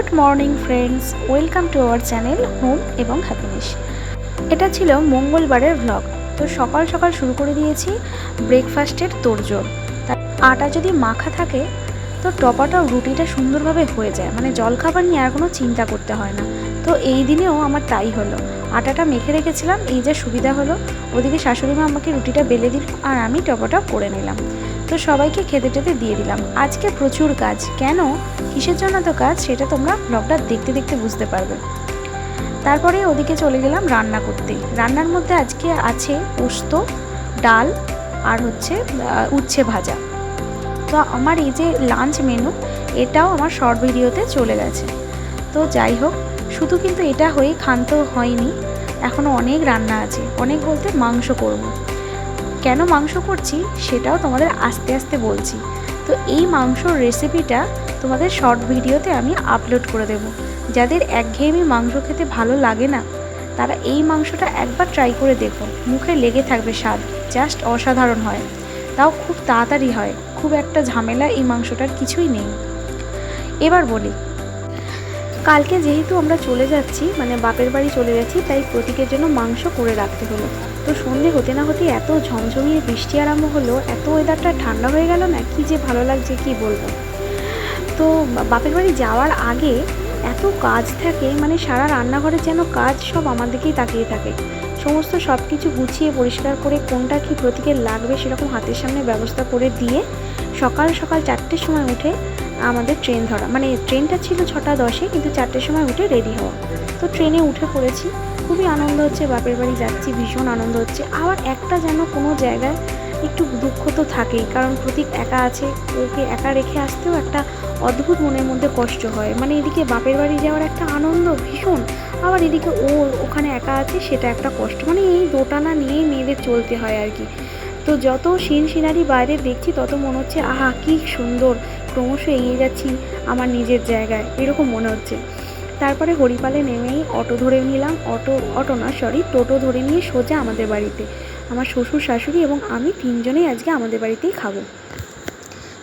Good morning friends, welcome to our channel home এবং happiness. এটা ছিল মঙ্গলবারের ভ্লগ তো সকাল সকাল শুরু করে দিয়েছি ব্রেকফাস্টের তোড়জোড়। তা আটা যদি মাখা থাকে, তো টপাটাও রুটিটা সুন্দরভাবে হয়ে যায় মানে জলখাবার নিয়ে আর কোনো চিন্তা করতে হয় না। তো এই দিনেও আমার তাই হলো। আটাটা মেখে রেখেছিলাম, এই যে সুবিধা হলো। ওদিকে শাশুড়ি মা আমাকে রুটিটা বেলে দিল আর আমি টপাটা করে নিলাম। তো সবাইকে খেতে টেতে দিয়ে দিলাম। আজকে প্রচুর কাজ। কেন? কিসের জন্য তো কাজ? সেটা তোমরা ব্লগটা দেখতে দেখতে বুঝতে পারবে। তারপরে ওদিকে চলে গেলাম রান্না করতে। রান্নার মধ্যে আজকে আছে পোস্ত, ডাল আর হচ্ছে উচ্ছে ভাজা। তো আমার এই যে লাঞ্চ মেনু, এটাও আমার শর্ট ভিডিওতে চলে গেছে। তো যাই হোক, শুধু কিন্তু এটা হয়ে ক্ষান্ত হয়নি। এখনও অনেক রান্না আছে। অনেক বলতে মাংস করব। কেন মাংস করছি সেটাও তোমাদের আস্তে আস্তে বলছি। তো এই মাংসর রেসিপিটা তোমাদের শর্ট ভিডিওতে আমি আপলোড করে দেব। যাদের একঘেয়েমি মাংস খেতে ভালো লাগে না, তারা এই মাংসটা একবার ট্রাই করে দেখো। মুখে লেগে থাকবে স্বাদ জাস্ট অসাধারণ হয়। তাও খুব তাড়াতাড়ি হয়, খুব একটা ঝামেলা এই মাংসটার কিছুই নেই। এবার বলি কালকে যেহেতু আমরা চলে যাচ্ছি মানে বাপের বাড়ি চলে যাচ্ছি তাই প্রতীকের জন্য মাংস করে রাখতে হলো। তো সন্ধে হতে না হতে এত ঝমঝমিয়ে বৃষ্টি আরম্ভ হলো, এত ওয়েদারটা ঠান্ডা হয়ে গেল না? কি যে ভালো লাগছে, কি বলব? তো বাপের বাড়ি যাওয়ার আগে এত কাজ থাকে মানে সারা রান্নাঘরে যেন কাজ সব আমার দিকেই তাকিয়ে থাকে। সমস্ত সব কিছু গুছিয়ে পরিষ্কার করে কোনটা কি প্রতীকের লাগবে সেরকম হাতের সামনে ব্যবস্থা করে দিয়ে সকাল সকাল চারটের সময় উঠে আমাদের ট্রেন ধরা। মানে ট্রেনটা ছিল ছটা দশে, কিন্তু চারটের সময় উঠে রেডি হওয়া। তো ট্রেনে উঠে পড়েছি। খুবই আনন্দ হচ্ছে, বাপের বাড়ি যাচ্ছি, ভীষণ আনন্দ হচ্ছে। আবার একটা যেন কোনো জায়গায় একটু দুঃখ তো থাকেই, কারণ প্রতীক একা আছে, ওকে একা রেখে আসতেও একটা অদ্ভুত মনের মধ্যে কষ্ট হয়। মানে এদিকে বাপের বাড়ি যাওয়ার একটা আনন্দ ভীষণ, আবার এদিকে ও ওখানে একা আছে, সেটা একটা কষ্ট। মানে এই দোটানা নিয়েই মেয়েদের চলতে হয় আর কি। তো যত সিন সিনারি বাইরে দেখছি, তত মনে হচ্ছে, আহা, কি সুন্দর, ক্রমশ এগিয়ে যাচ্ছি আমার নিজের জায়গায়। এরকম মনে হচ্ছে। তারপরে হরিপালে নেমেই অটো ধরে নিলাম। অটো অটো না সরি টোটো ধরে নিয়ে সোজা আমাদের বাড়িতে। আমার শ্বশুর, শাশুড়ি এবং আমি তিনজনেই আজকে আমাদের বাড়িতেই খাব।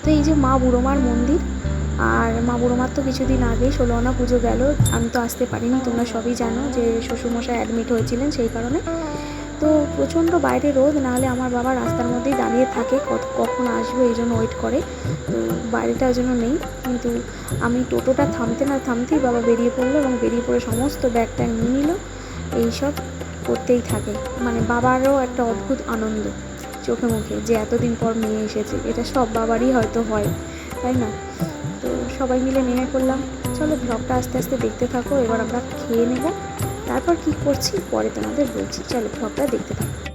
তো এই যে মা বুড়োমার মন্দির, আর মা বুড়োমার তো কিছুদিন আগে ষোলো আনা পুজো গেল। আমি তো আসতে পারিনি, তোমরা সবই জানো যে শ্বশুরমশাই অ্যাডমিট হয়েছিলেন সেই কারণে। তো প্রচণ্ড বাইরে রোদ, নাহলে আমার বাবা রাস্তার মধ্যেই দাঁড়িয়ে থাকে কখন আসবে এই জন্য ওয়েট করে। তো বাইরেটা জন্য নেই, কিন্তু আমি টোটোটা থামতে না থামতেই বাবা বেরিয়ে পড়ল এবং বেরিয়ে পড়ে সমস্ত ব্যাগ ট্যাগ নিয়ে নিল। এইসব করতেই থাকে। মানে বাবারও একটা অদ্ভুত আনন্দ চোখে মুখে যে এতদিন পর মেয়ে এসেছে, এটা সব বাবারই হয়তো হয়, তাই না? তো সবাই মিলে নেমে পড়লাম। চলো ব্লগটা আস্তে আস্তে দেখতে থাকো, এবার আমরা খেয়ে নেব। তারপর কি করছি? পরে তোমাদের বলছি। চলো ব্লগটা দেখতে থাকো।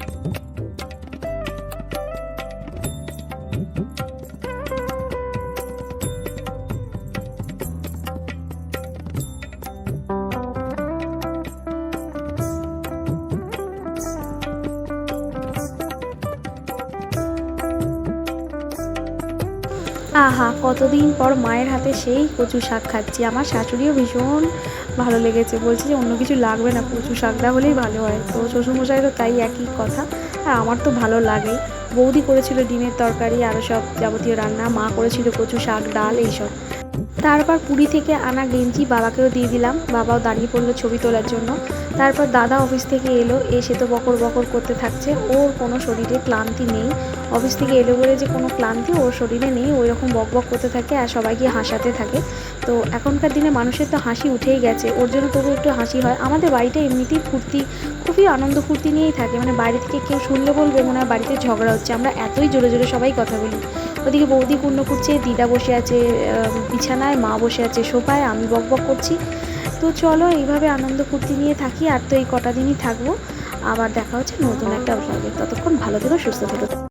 আহা, কতদিন পর মায়ের হাতে সেই কচু শাক খাচ্ছি। আমার শাশুড়িও ভীষণ ভালো লেগেছে। বলছে যে, অন্য কিছু লাগবে না, কচু শাকটা হলেই ভালো হয়। তো শ্বশুরমশাইরও তাই একই কথা। আর আমার তো ভালো লাগে বৌদি করেছিল ডিমের তরকারি আরও সব যাবতীয় রান্না, মা করেছিল কচু শাক, ডাল, এইসব। তারপর পুরী থেকে আনা গেঞ্জি বাবাকেও দিয়ে দিলাম। বাবাও দাঁড়িয়ে পড়ল ছবি তোলার জন্য। তারপর দাদা অফিস থেকে এলো। এসে তো বকর বকর করতে থাকছে। ওর কোনো শরীরে ক্লান্তি নেই। অফিস থেকে এলো বলে যে কোনো ক্লান্তি ওর শরীরে নেই। ওই রকম বক বক করতে থাকে আর সবাইকে হাসাতে থাকে। তো এখনকার দিনে মানুষের তো হাসি উঠেই গেছে। ওর জন্য তবু একটু হাসি হয়। আমাদের বাড়িটা এমনিতেই ফুর্তি, খুবই আনন্দ ফুর্তি নিয়েই থাকে। মানে বাইরে থেকে কেউ শুনলে বলবে, মনে হয় বাড়িতে ঝগড়া হচ্ছে। আমরা এতই জোরে জোরে সবাই কথা বলি। ওদিকে বৌদি পূর্ণ করছে, দিদা বসে আছে বিছানায়, মা বসে আছে সোফায়, আমি বক বক করছি। তো চলো এইভাবে আনন্দ ফুর্তি নিয়ে থাকি, আর তো এই কটা দিনই থাকব। আবার দেখা হচ্ছে নতুন একটা ব্লগে ততক্ষণ ভালো থেকো, সুস্থ থেকো।